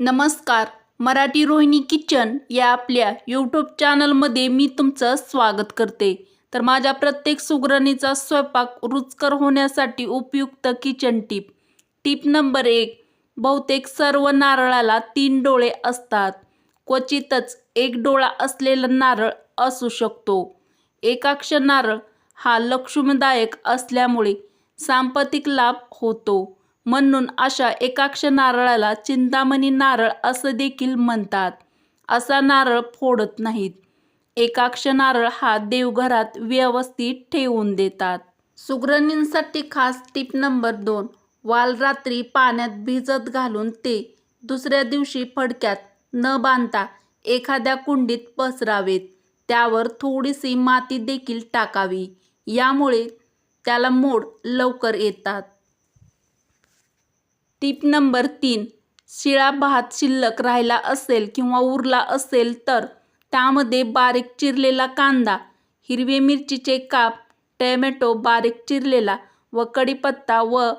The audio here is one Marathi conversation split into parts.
नमस्कार मराठी रोहिणी किचन या आपल्या यूट्यूब चॅनलमध्ये मी तुमचं स्वागत करते. तर माझ्या प्रत्येक सुगरणीचा स्वयंपाक रुचकर होण्यासाठी उपयुक्त किचन टीप. टीप नंबर एक बहुतेक सर्व नारळाला तीन डोळे असतात. क्वचितच एक डोळा असलेला नारळ असू शकतो. एकाक्ष नारळ हा लक्ष्मीदायक असल्यामुळे सांपतिक लाभ होतो. म्हणून अशा एकाक्ष नारळाला चिंतामणी नारळ असं देखील म्हणतात. असा नारळ फोडत नाहीत. एकाक्ष नारळ हा देवघरात व्यवस्थित ठेवून देतात. सुगरणींसाठी खास टीप नंबर दोन. वाल रात्री पाण्यात भिजत घालून ते दुसऱ्या दिवशी फडक्यात न बांधता एखाद्या कुंडीत पसरावेत. त्यावर थोडीशी माती देखील टाकावी. यामुळे त्याला मोड लवकर येतात. टीप नंबर तीन शिळा भात शिल्लक राहिला असेल किंवा उरला असेल तर त्यामध्ये बारीक चिरलेला कांदा हिरवे मिरचीचे काप टॅमॅटो बारीक चिरलेला व कढीपत्ता व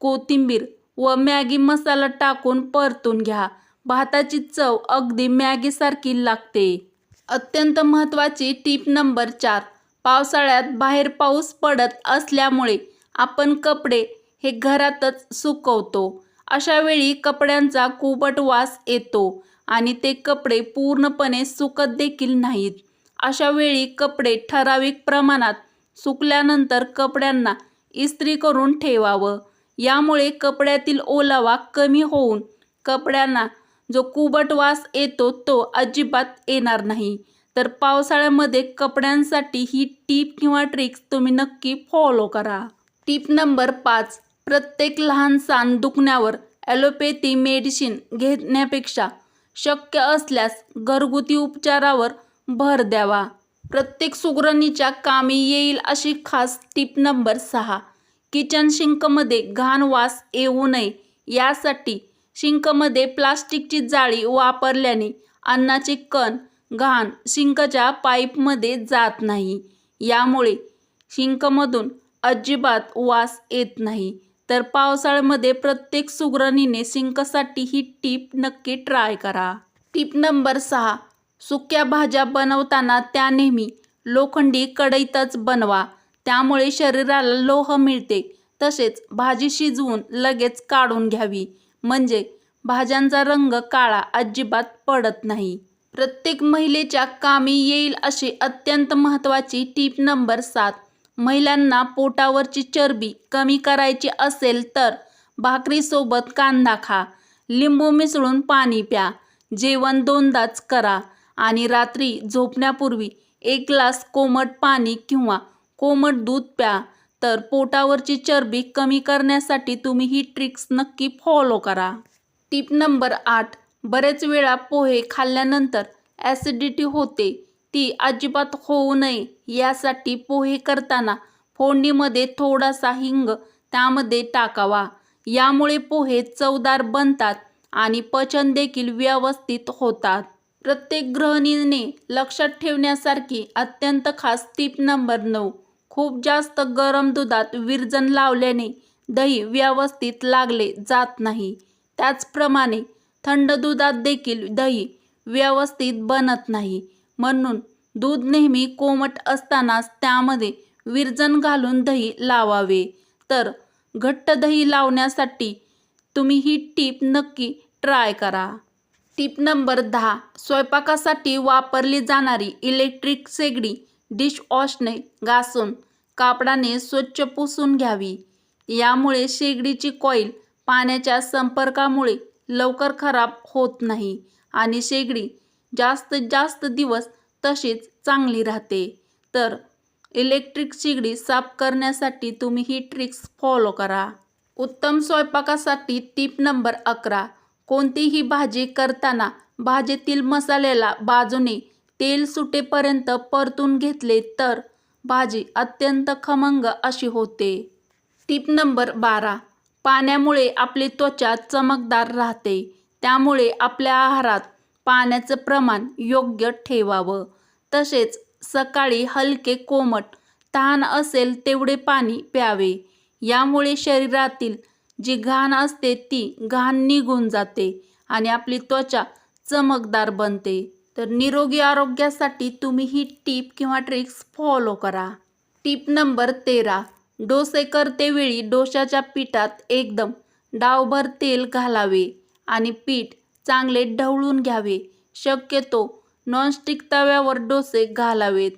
कोथिंबीर व मॅगी मसाला टाकून परतून घ्या. भाताची चव अगदी मॅगीसारखी लागते. अत्यंत महत्त्वाची टीप नंबर चार पावसाळ्यात बाहेर पाऊस पडत असल्यामुळे आपण कपडे हे घरातच सुकवतो. अशावेळी कपड्यांचा कुबट वास येतो आणि ते कपडे पूर्णपणे सुकत देखील नाहीत. अशावेळी कपडे ठराविक प्रमाणात सुकल्यानंतर कपड्यांना इस्त्री करून ठेवावं. यामुळे कपड्यातील ओलावा कमी होऊन कपड्यांना जो कुबट वास येतो तो अजिबात येणार नाही. तर पावसाळ्यामध्ये कपड्यांसाठी ही टीप किंवा ट्रिक्स तुम्ही नक्की फॉलो करा. टीप नंबर पाच प्रत्येक लहान सान दुखण्यावर ॲलोपॅथी मेडिसिन घेण्यापेक्षा शक्य असल्यास घरगुती उपचारावर भर द्यावा. प्रत्येक सुगरणीच्या कामी येईल अशी खास टीप नंबर सहा. किचन शिंकमध्ये घाण वास येऊ नये. यासाठी शिंकमध्ये प्लास्टिकची जाळी वापरल्याने अन्नाचे कण घाण शिंकच्या पाईपमध्ये जात नाही. यामुळे शिंकमधून अजिबात वास येत नाही. तर पावसाळ्यामध्ये प्रत्येक सुगरणीने सिंकसाठी ही टीप नक्की ट्राय करा. टीप नंबर सहा सुक्या भाज्या बनवताना त्या नेहमी लोखंडी कढईतच बनवा. त्यामुळे शरीराला लोह मिळते. तसेच भाजी शिजवून लगेच काढून घ्यावी. म्हणजे भाज्यांचा रंग काळा अजिबात पडत नाही. प्रत्येक महिलेच्या कामी येईल अशी अत्यंत महत्त्वाची टीप नंबर सात महिलांना पोटावरची चरबी कमी करायची असेल तर भाकरीसोबत कांदा खा. लिंबू मिसळून पाणी प्या. जेवण दोनदाच करा. आणि रात्री झोपण्यापूर्वी एक ग्लास कोमट पाणी किंवा कोमट दूध प्या. तर पोटावरची चरबी कमी करण्यासाठी तुम्ही ही ट्रिक्स नक्की फॉलो करा. टिप नंबर आठ. बरेच वेळा पोहे खाल्ल्यानंतर ॲसिडिटी होते. ती अजिबात होऊ नये यासाठी पोहे करताना फोडणीमध्ये थोडासा हिंग त्यामध्ये टाकावा. यामुळे पोहे चवदार बनतात आणि पचन देखील व्यवस्थित होतात. प्रत्येक गृहिणीने लक्षात ठेवण्यासारखी अत्यंत खास टीप नंबर नऊ. खूप जास्त गरम दुधात विरजन लावल्याने दही व्यवस्थित लागले जात नाही. त्याचप्रमाणे थंड दुधात देखील दही व्यवस्थित बनत नाही. म्हणून दूध नेहमी कोमट असतानाच त्यामध्ये विरजन घालून दही लावावे. तर घट्ट दही लावण्यासाठी तुम्ही ही टीप नक्की ट्राय करा. टीप नंबर दहा. स्वयंपाकासाठी वापरली जाणारी इलेक्ट्रिक शेगडी डिशवॉशने घासून कापडाने स्वच्छ पुसून घ्यावी. यामुळे शेगडीची कॉईल पाण्याच्या संपर्कामुळे लवकर खराब होत नाही आणि शेगडी जास्तीत जास्त दिवस तशीच चांगली राहते. तर इलेक्ट्रिक चिगडी साफ करण्यासाठी तुम्ही ही ट्रिक्स फॉलो करा. उत्तम स्वयंपाकासाठी टीप नंबर अकरा. कोणतीही भाजी करताना भाजीतील मसाल्याला बाजूने तेल सुटेपर्यंत परतून घेतले तर भाजी अत्यंत खमंग अशी होते. टीप नंबर बारा. पाण्यामुळे आपली त्वचा चमकदार राहते. त्यामुळे आपल्या आहारात पाण्याचं प्रमाण योग्य ठेवावं. तसेच सकाळी हलके कोमट तहान असेल तेवढे पाणी प्यावे. यामुळे शरीरातील जी घाण असते ती घाण निघून जाते आणि आपली त्वचा चमकदार बनते. तर निरोगी आरोग्यासाठी तुम्ही ही टीप किंवा ट्रिक्स फॉलो करा. टीप नंबर तेरा डोसे करतेवेळी डोशाच्या पिठात एकदम डावभर तेल घालावे आणि पीठ चांगले ढवळून घ्यावे. शक्यतो नॉनस्टिक तव्यावर डोसे घालावेत.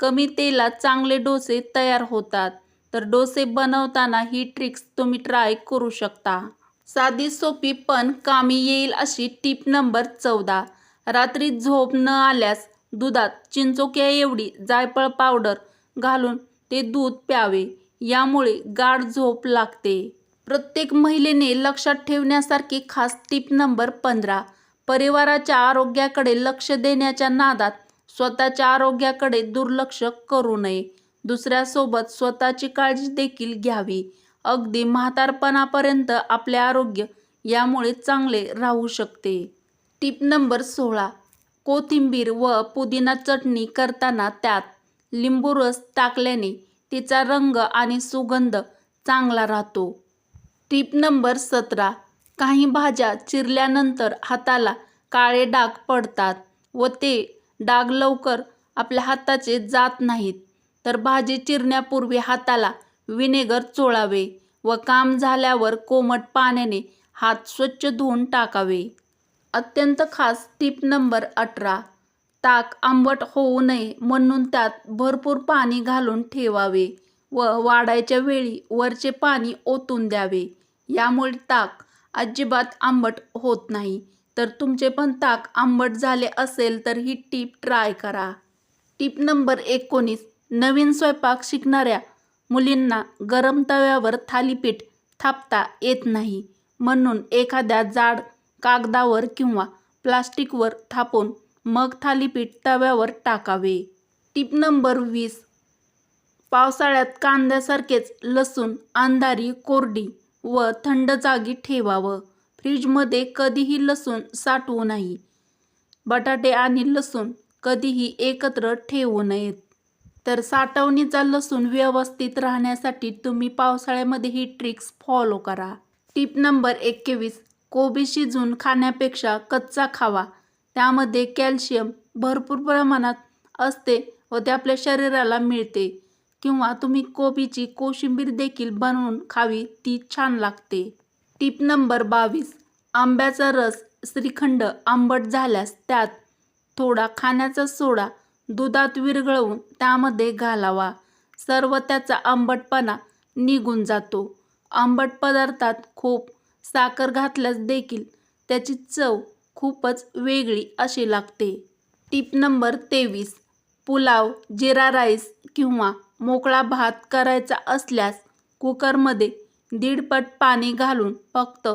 कमी तेलात चांगले डोसे तयार होतात. तर डोसे बनवताना ही ट्रिक्स तुम्ही ट्राय करू शकता. साधी सोपी पण कामी येईल अशी टीप नंबर चौदा. रात्री झोप न आल्यास दुधात चिंचोक्या एवढी जायफळ पावडर घालून ते दूध प्यावे. यामुळे गाढ झोप लागते. प्रत्येक महिलेने लक्षात ठेवण्यासारखी खास टीप नंबर पंधरा. परिवाराच्या आरोग्याकडे लक्ष देण्याच्या नादात स्वतःच्या आरोग्याकडे दुर्लक्ष करू नये. दुसऱ्यासोबत स्वतःची काळजी देखील घ्यावी. अगदी म्हातारपणापर्यंत आपले आरोग्य यामुळे चांगले राहू शकते. टीप नंबर सोळा. कोथिंबीर व पुदिना चटणी करताना त्यात लिंबू रस टाकल्याने तिचा रंग आणि सुगंध चांगला राहतो. टीप नंबर सतरा. काही भाज्या चिरल्यानंतर हाताला काळे डाग पडतात व ते डाग लवकर आपल्या हाताचे जात नाहीत. तर भाजी चिरण्यापूर्वी हाताला विनेगर चोळावे व काम झाल्यावर कोमट पाण्याने हात स्वच्छ धुवून टाकावे. अत्यंत खास टीप नंबर अठरा ताक आंबट होऊ नये म्हणून त्यात भरपूर पाणी घालून ठेवावे व वाढायच्या वेळी वरचे पाणी ओतून द्यावे. यामुळे ताक अजिबात आंबट होत नाही. तर तुमचे पण ताक आंबट झाले असेल तर ही टीप ट्राय करा. टीप नंबर एकोणीस. नवीन स्वयंपाक शिकणाऱ्या मुलींना गरम तव्यावर थालीपीठ थापता येत नाही. म्हणून एखाद्या जाड कागदावर किंवा प्लास्टिकवर थापून मग थालीपीठ तव्यावर टाकावे. टीप नंबर वीस. पावसाळ्यात कांद्यासारखेच लसूण अंधारी कोरडी व थंड जागी ठेवावं. फ्रीजमध्ये कधीही लसूण साठवू नाही बटाटे आणि लसूण कधीही एकत्र ठेवू नयेत. तर साठवणीचा लसूण व्यवस्थित राहण्यासाठी तुम्ही पावसाळ्यामध्ये ही ट्रिक्स फॉलो करा. टीप नंबर एकवीस. कोबी शिजून खाण्यापेक्षा कच्चा खावा. त्यामध्ये कॅल्शियम भरपूर प्रमाणात असते व ते आपल्या शरीराला मिळते. किंवा तुम्ही कोबीची कोशिंबीर देखील बनवून खावी ती छान लागते. टीप नंबर बावीस. आंब्याचा रस श्रीखंड आंबट झाल्यास त्यात थोडा खाण्याचा सोडा दुधात विरघळवून त्यामध्ये घालावा. सर्व त्याचा आंबटपणा निघून जातो. आंबट पदार्थात खूप साखर घातल्यास देखील त्याची चव खूपच वेगळी अशी लागते. टीप नंबर तेवीस. पुलाव जिरा राईस किंवा मोकळा भात करायचा असल्यास कुकरमध्ये दीडपट पाणी घालून फक्त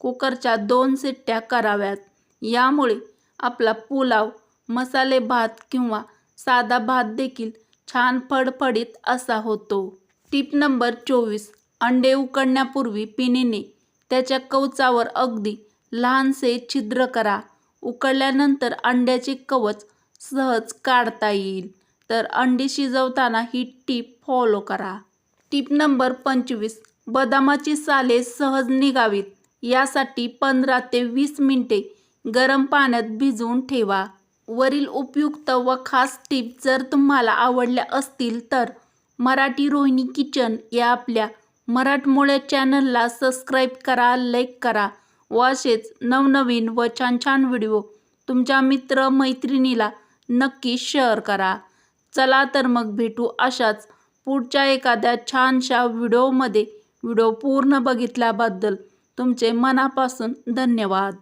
कुकरच्या दोन सिट्ट्या कराव्यात. यामुळे आपला पुलाव मसाले भात किंवा साधा भात देखील छान फडफडीत असा होतो. टीप नंबर चोवीस. अंडे उकडण्यापूर्वी पिनीने त्याच्या कवचावर अगदी लहानसे छिद्र करा. उकडल्यानंतर अंड्याचे कवच सहज काढता येईल. तर अंडी शिजवताना ही टीप फॉलो करा. टीप नंबर पंचवीस बदामाची साले सहज निघावीत. यासाठी पंधरा ते वीस मिनिटे गरम पाण्यात भिजवून ठेवा. वरील उपयुक्त व खास टीप जर तुम्हाला आवडल्या असतील तर मराठी रोहिणी किचन या आपल्या मराठमोळ्या चॅनलला सबस्क्राईब करा लाईक करा व असेच नवनवीन व छान छान व्हिडिओ तुमच्या मित्र मैत्रिणीला नक्की शेअर करा. चला तर मग भेटू अशाच पुढच्या एखाद्या छानशा व्हिडिओमध्ये. व्हिडिओ पूर्ण बघितल्याबद्दल तुमचे मनापासून धन्यवाद.